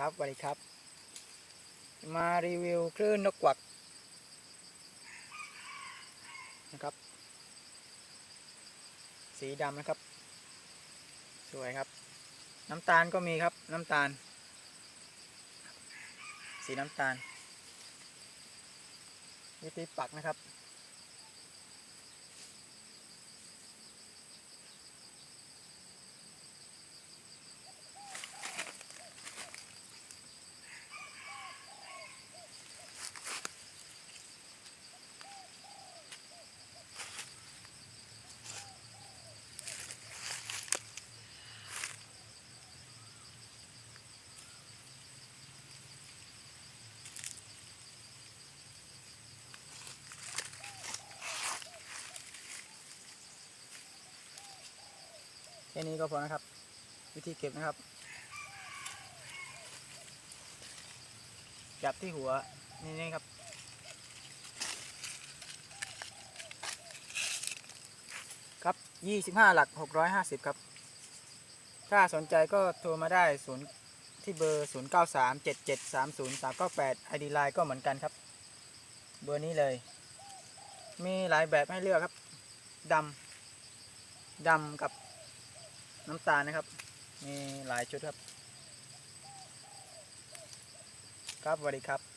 ครับสวัสดีครับ มารีวิวคลื่นนกกวักนะครับ สีดำนะครับ สวยครับ น้ำตาลก็มีครับน้ำตาล สีน้ำตาล วิธีปักนะครับ แค่นี้ก็พอนะครับ วิธีเก็บนะครับ จับที่หัวนี่นี่ครับ ครับ25หลัก650ครับ ถ้าสนใจก็โทรมาได้ศูนย์ที่เบอร์ 0 9 3 7 7 3 0 3 9 8 ID Line ก็เหมือนกันครับ เบอร์นี้เลย มีหลายแบบให้เลือกครับ ดำ ดำกับ น้ำตาลนะครับ มีหลายชุดครับ ครับสวัสดีครับ